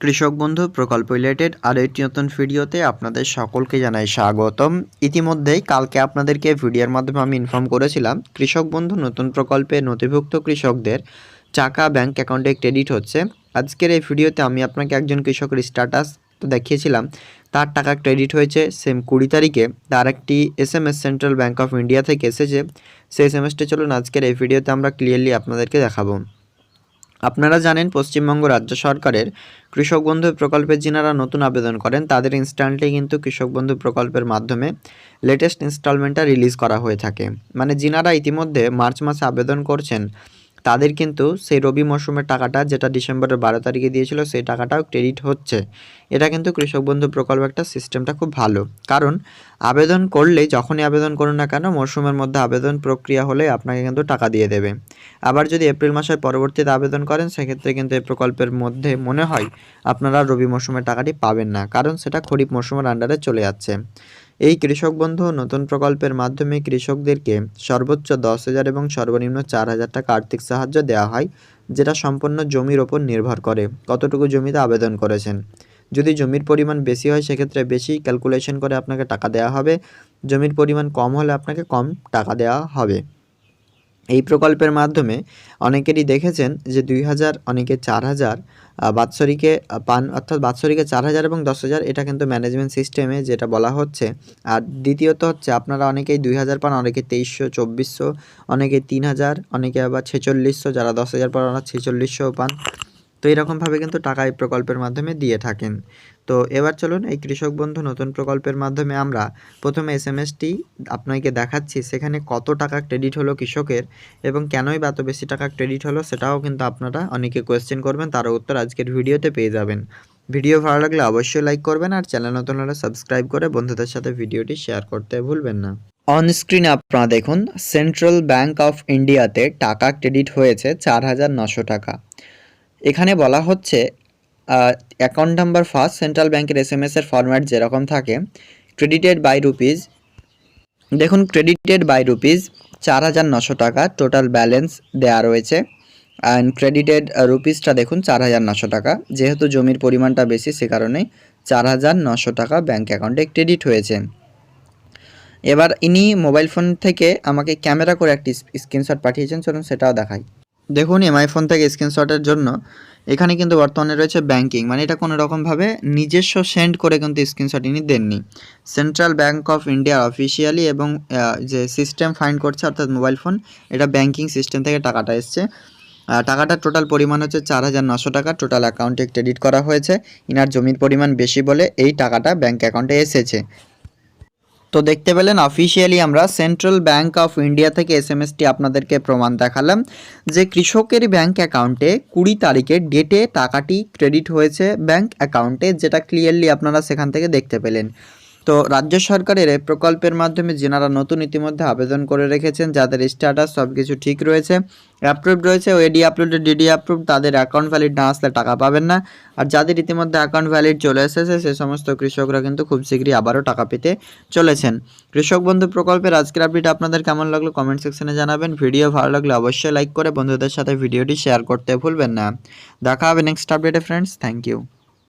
কৃষক বন্ধু, প্রকল্প রিলেটেড আরও একটি নতুন ভিডিওতে আপনাদের সকলকে জানাই স্বাগতম। ইতিমধ্যেই কালকে আপনাদেরকে ভিডিওর মাধ্যমে আমি ইনফর্ম করেছিলাম, কৃষক বন্ধু নতুন প্রকল্পে নথিভুক্ত কৃষকদের টাকা ব্যাংক অ্যাকাউন্টে ক্রেডিট হচ্ছে। আজকের এই ভিডিওতে আমি আপনাকে একজন কৃষকের স্ট্যাটাস তো দেখিয়েছিলাম, তার টাকা ক্রেডিট হয়েছে সেম কুড়ি তারিখে। তার একটি S M S central bank of India থেকে এসেছে। সেই এস এম এসটা চলুন আজকের এই ভিডিওতে আমরা ক্লিয়ারলি আপনাদেরকে দেখাবো। আপনারা জানেন পশ্চিমবঙ্গ রাজ্য সরকারের কৃষক বন্ধু প্রকল্পে যিনারা নতুন আবেদন করেন, তাদের ইনস্ট্যান্টলি কিন্তু কৃষক বন্ধু প্রকল্পের মাধ্যমে লেটেস্ট ইনস্টলমেন্টটা রিলিজ করা হয়ে থাকে। মানে যিনারা ইতিমধ্যে মার্চ মাসে আবেদন করছেন তাদের কিন্তু সেই রবি মরশুমের টাকাটা যেটা ডিসেম্বরের বারো তারিখে দিয়েছিল, সেই টাকাটাও ক্রেডিট হচ্ছে। এটা কিন্তু কৃষক বন্ধু প্রকল্প একটা সিস্টেমটা খুব ভালো। কারণ আবেদন করলেই যখনই আবেদন করুন না কেন, মরশুমের মধ্যে আবেদন প্রক্রিয়া হলে আপনাকে কিন্তু টাকা দিয়ে দেবে। আবার যদি এপ্রিল মাসের পরবর্তীতে আবেদন করেন, সেক্ষেত্রে কিন্তু এই প্রকল্পের মধ্যে মনে হয় আপনারা রবি মরশুমের টাকাটি পাবেন না। কারণ সেটা খরিফ মরশুমের আন্ডারে চলে যাচ্ছে। এই কৃষক বন্ধু নতুন প্রকল্পের মাধ্যমে কৃষকদেরকে সর্বোচ্চ দশ হাজার এবং সর্বনিম্ন চার হাজার টাকা আর্থিক সাহায্য দেওয়া হয়, যেটা সম্পূর্ণ জমির ওপর নির্ভর করে, কতটুকু জমিতে আবেদন করেছেন। যদি জমির পরিমাণ বেশি হয়, সেক্ষেত্রে বেশি ক্যালকুলেশন করে আপনাকে টাকা দেওয়া হবে। জমির পরিমাণ কম হলে আপনাকে কম টাকা দেওয়া হবে। এই প্রকল্পের মাধ্যমে অনেকেরই দেখেছেন যে দুই হাজার, অনেকে চার হাজার বাৎসরিকে পান, অর্থাৎ বাৎসরিকে চার হাজার এবং দশ হাজার, এটা কিন্তু ম্যানেজমেন্ট সিস্টেমে যেটা বলা হচ্ছে। আর দ্বিতীয়ত হচ্ছে আপনারা অনেকেই দুই হাজার পান, অনেকে তেইশশো, চব্বিশশো, অনেকে তিন হাজার, অনেকে আবার ছেচল্লিশশো, যারা দশ হাজার পান ওরা ছেচল্লিশশো পান। তো এরকমভাবে কিন্তু টাকা এই প্রকল্পের মাধ্যমে দিয়ে থাকেন। তো এবার চলুন এই কৃষক বন্ধু নতুন প্রকল্পের মাধ্যমে আমরা প্রথমে এস এম এসটি আপনাকে দেখাচ্ছি, সেখানে কত টাকা ক্রেডিট হলো কৃষকের এবং কেনই বা এত বেশি টাকা ক্রেডিট হলো সেটাও কিন্তু আপনারা অনেকে কোয়েশ্চেন করবেন, তারও উত্তর আজকের ভিডিওতে পেয়ে যাবেন। ভিডিও ভালো লাগলে অবশ্যই লাইক করবেন আর চ্যানেল নতুন হলে সাবস্ক্রাইব করে বন্ধুদের সাথে ভিডিওটি শেয়ার করতে ভুলবেন না। অন স্ক্রিনে আপনারা দেখুন সেন্ট্রাল ব্যাংক অফ ইন্ডিয়াতে টাকা ক্রেডিট হয়েছে চার হাজার নশো টাকা। এখানে বলা হচ্ছে অ্যাকাউন্ট নাম্বার ফার্স্ট সেন্ট্রাল ব্যাংকের এস এম এর ফরম্যাট যেরকম থাকে ক্রেডিটেড বাই রুপিস দেখুন ক্রেডিটেড বাই রুপিস চার হাজার নশো টাকা টোটাল ব্যালেন্স দেওয়া রয়েছে। অ্যান্ড ক্রেডিটেড রুপিসটা দেখুন, চার হাজার নশো টাকা। যেহেতু জমির পরিমাণটা বেশি, সে কারণে চার হাজার নশো টাকা ব্যাঙ্ক অ্যাকাউন্টে ক্রেডিট হয়েছে। এবার ইনি মোবাইল ফোন থেকে আমাকে ক্যামেরা করে একটি স্ক্রিনশট পাঠিয়েছেন, চলুন সেটাও দেখাই। দেখুন এমআই ফোন থেকে স্ক্রিনশটের জন্য এখানে কিন্তু বর্তমানে রয়েছে ব্যাংকিং মানে এটা কোনো রকমভাবে নিজস্ব সেন্ড করে কিন্তু স্ক্রিনশট ইনি দেননি। Central bank of India officially এবং যে সিস্টেম ফাইন্ড করছে অর্থাৎ মোবাইল ফোন এটা ব্যাংকিং সিস্টেম থেকে টাকাটা এসছে। টাকাটার টোটাল পরিমাণ হচ্ছে চার হাজার নশো টাকা। টোটাল অ্যাকাউন্টে ক্রেডিট করা হয়েছে। ইনার জমির পরিমাণ বেশি বলে এই টাকাটা ব্যাংক অ্যাকাউন্টে এসেছে। তো দেখতে পেলেন অফিসিয়ালি আমরা সেন্ট্রাল ব্যাংক অফ ইন্ডিয়া থেকে এস এম এসটি আপনাদেরকে প্রমাণ দেখালাম যে কৃষকের ব্যাংক অ্যাকাউন্টে কুড়ি তারিখে ডেটে টাকাটি ক্রেডিট হয়েছে ব্যাংক অ্যাকাউন্টে যেটা ক্লিয়ারলি আপনারা সেখান থেকে দেখতে পেলেন। তো রাজ্য সরকারের এই প্রকল্পের মাধ্যমে যেনারা নতুন ইতিমধ্যে আবেদন করে রেখেছেন, যাদের স্ট্যাটাস সব কিছু ঠিক রয়েছে অ্যাপ্রুভড রয়েছে এডি আপলোডেড ডিডি অ্যাপ্রুভ তাদের অ্যাকাউন্ট ভ্যালিড না আসলে টাকা পাবেন না। আর যাদের ইতিমধ্যে অ্যাকাউন্ট ভ্যালিড চলে এসেছে, সে সমস্ত কৃষকরা কিন্তু খুব শীঘ্রই আবারও টাকা পেতে চলেছেন। কৃষক বন্ধু প্রকল্পের আজকের আপডেট আপনাদের কেমন লাগল কমেন্ট সেকশনে জানাবেন। ভিডিও ভালো লাগলে অবশ্যই লাইক করে বন্ধুদের সাথে ভিডিওটি শেয়ার করতে ভুলবেন না। দেখা হবে নেক্সট আপডেটে ফ্রেন্ডস থ্যাংক ইউ